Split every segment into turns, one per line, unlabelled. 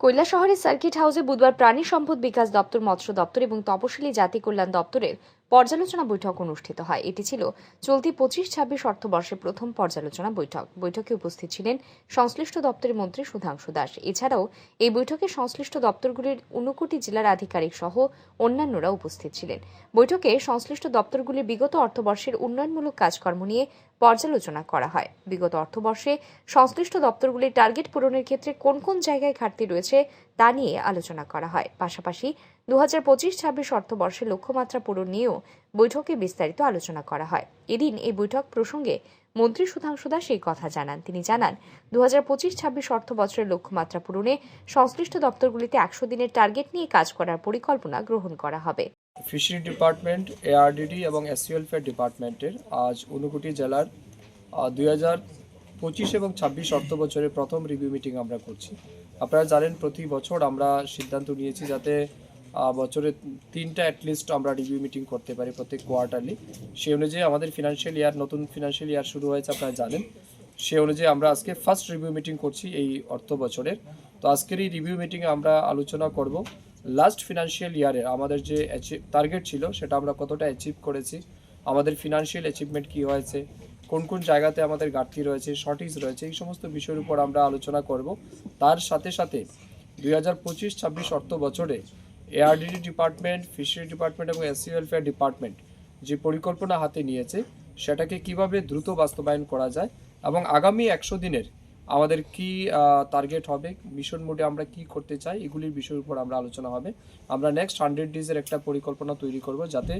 কৈলা শহরের সার্কিট হাউসে বুধবার প্রাণী সম্পদ বিকাশ দপ্তর, মৎস্য দপ্তর এবং তপশিলি জাতি কল্যাণ দপ্তরের পর্যালোচনা বৈঠক অনুষ্ঠিত হয়। এটি ছিল চলতি পঁচিশ ছাব্বিশ অর্থবর্ষের প্রথম পর্যালোচনা বৈঠক। বৈঠকে উপস্থিত ছিলেন সংশ্লিষ্ট দপ্তরের মন্ত্রী সুধাংশু দাস। এছাড়াও এই বৈঠকে সংশ্লিষ্ট দপ্তরগুলির ঊনকোটি জেলার আধিকারিক সহ অন্যান্যরা উপস্থিত ছিলেন। বৈঠকে সংশ্লিষ্ট দপ্তরগুলির বিগত অর্থবর্ষের উন্নয়নমূলক কাজকর্ম নিয়ে পর্যালোচনা করা হয়। বিগত অর্থবর্ষে সংশ্লিষ্ট দপ্তরগুলির টার্গেট পূরণের ক্ষেত্রে কোন কোন জায়গায় ঘাটতি রয়েছে তা নিয়ে আলোচনা করা হয়। পাশাপাশি দু হাজার পঁচিশ ছাব্বিশ অর্থবর্ষে লক্ষ্যমাত্রা পূরণ নিয়েও বৈঠকে বিস্তারিত আলোচনা করা হয়। এদিন এই বৈঠক প্রসঙ্গে মন্ত্রী সুধাংশু দাস এই কথা জানান। তিনি জানান দু হাজার পঁচিশ ছাব্বিশ অর্থ বছরের লক্ষ্যমাত্রা পূরণে সংশ্লিষ্ট দপ্তরগুলিতে একশো দিনের টার্গেট নিয়ে কাজ করার পরিকল্পনা গ্রহণ করা হবে।
ফিশারি ডিপার্টমেন্ট এআরডিডি এবং এসসি ওয়েলফেয়ার ডিপার্টমেন্টের আজ ঊনকোটি জেলার দুই হাজার পঁচিশ এবং ছাব্বিশ অর্থ বছরের প্রথম রিভিউ মিটিং আমরা করছি। আপনারা জানেন, প্রতি বছর আমরা সিদ্ধান্ত নিয়েছি যাতে বছরে তিনটা অ্যাটলিস্ট আমরা রিভিউ মিটিং করতে পারি প্রত্যেক কোয়ার্টারলি সেই অনুযায়ী আমাদের ফিনান্সিয়াল ইয়ার নতুন ফিনান্সিয়াল ইয়ার শুরু হয়েছে আপনারা জানেন। সে অনুযায়ী আমরা আজকে ফার্স্ট রিভিউ মিটিং করছি এই অর্থ বছরের। তো আজকের এই রিভিউ মিটিংয়ে আমরা আলোচনা করব লাস্ট ফিনান্সিয়াল ইয়ারে আমাদের যে টার্গেট ছিল সেটা আমরা কতটা অ্যাচিভ করেছি, আমাদের ফিনান্সিয়াল অ্যাচিভমেন্ট কী হয়েছে, কোন কোন জায়গাতে আমাদের ঘাটতি রয়েছে শর্টেজ রয়েছে, এই সমস্ত বিষয়ের উপর আমরা আলোচনা করব। তার সাথে সাথে দুই হাজার পঁচিশ ছাব্বিশ অর্থ বছরে এআরডিডি ডিপার্টমেন্ট ফিশারি ডিপার্টমেন্ট এবং এসসি ওয়েলফেয়ার ডিপার্টমেন্ট যে পরিকল্পনা হাতে নিয়েছে, সেটাকে কীভাবে দ্রুত বাস্তবায়ন করা যায় এবং আগামী একশো দিনের আমাদের কি টার্গেট হবে মিশন মোডে আমরা কি করতে চাই, এগুলির বিষয়ের উপর আমরা আলোচনা হবে। আমরা নেক্সট হান্ড্রেড ডেজের একটা পরিকল্পনা তৈরি করব যাতে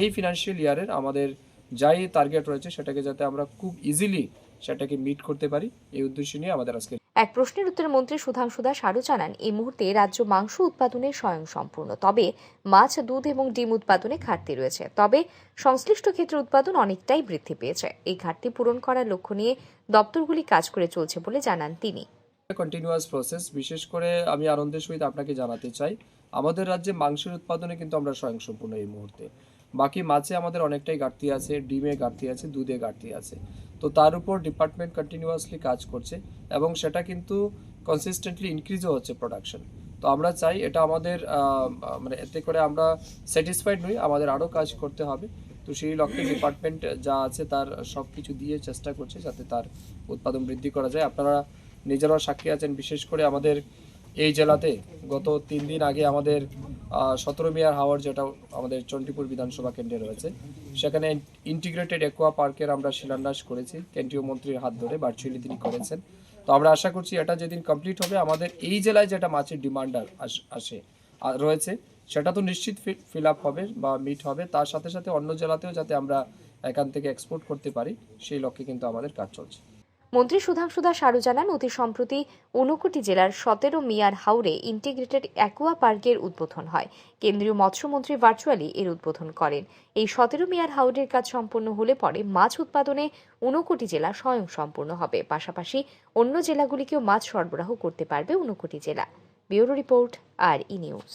এই ফিনান্সিয়াল ইয়ারের আমাদের যাই টার্গেট রয়েছে, সেটাকে যাতে আমরা খুব ইজিলি সেটাকে মিট করতে পারি। এই উদ্দেশ্য নিয়ে আমাদের আজকে
এক প্রশ্নের উত্তরে মন্ত্রী সুধাংশু দাস আরও জানান, এই মুহূর্তে রাজ্য মাংস উৎপাদনে স্বয়ংসম্পূর্ণ। তবে মাছ, দুধ এবং ডিম উৎপাদনে ঘাটতি রয়েছে। তবে সংশ্লিষ্ট ক্ষেত্রে উৎপাদন অনেকটাই বৃদ্ধি পেয়েছে। এই ঘাটতি পূরণ করার লক্ষ্য নিয়ে দপ্তরগুলি কাজ করে চলছে বলে জানান তিনি।
কন্টিনিউয়াস প্রসেস বিশেষ করে আমি আনন্দের সহিত আপনাকে জানাতে চাই, আমাদের রাজ্যে মাংসের উৎপাদনে কিন্তু আমরা স্বয়ংসম্পূর্ণ এই মুহূর্তে। বাকি মাছে আমাদের অনেকটাই ঘাটতি আছে, ডিমে ঘাটতি আছে, দুধে ঘাটতি আছে। তো তার উপর ডিপার্টমেন্ট কন্টিনিউয়াসলি কাজ করছে এবং সেটা কিন্তু কনসিস্টেন্টলি ইনক্রিজও হচ্ছে প্রোডাকশন তো আমরা চাই এটা আমাদের মানে এতে করে আমরা স্যাটিসফাইড নই, আমাদের আরও কাজ করতে হবে। তো সেই লক্ষ্যে ডিপার্টমেন্ট যা আছে তার সব কিছু দিয়ে চেষ্টা করছে যাতে তার উৎপাদন বৃদ্ধি করা যায়। আপনারা নিজেরাও সাক্ষী আছেন, বিশেষ করে আমাদের এই জেলাতে গত তিন দিন আগে আমাদের সতেরো মেয়ার হাওয়ার যেটা আমাদের চণ্ডীপুর বিধানসভা কেন্দ্রে রয়েছে, সেখানে ইন্টিগ্রেটেড একোয়া পার্কের আমরা শিলান্যাস করেছি, কেন্দ্রীয় মন্ত্রীর হাত ধরে ভার্চুয়ালি তিনি করেছেন। তো আমরা আশা করছি এটা যেদিন কমপ্লিট হবে, আমাদের এই জেলায় যেটা মাছের ডিমান্ড আসে রয়েছে, সেটা তো নিশ্চিত ফিল আপ হবে বা মিট হবে। তার সাথে সাথে অন্য জেলাতেও যাতে আমরা এখান থেকে এক্সপোর্ট করতে পারি, সেই লক্ষ্যে কিন্তু আমাদের কাজ চলছে।
মন্ত্রী সুধাংশু দাস আরও জানান, অতি সম্প্রতি ঊনকোটি জেলার সতেরো মিয়ার হাওরে ইন্টিগ্রেটেড অ্যাকোয়া পার্কের উদ্বোধন হয়। কেন্দ্রীয় মৎস্যমন্ত্রী ভার্চুয়ালি এর উদ্বোধন করেন। এই সতেরো মিয়ার হাওরের কাজ সম্পন্ন হলে পরে মাছ উৎপাদনে ঊনকোটি জেলা স্বয়ংসম্পূর্ণ হবে। পাশাপাশি অন্য জেলাগুলিকেও মাছ সরবরাহ করতে পারবে ঊনকোটি জেলা। Bureau report, R E news.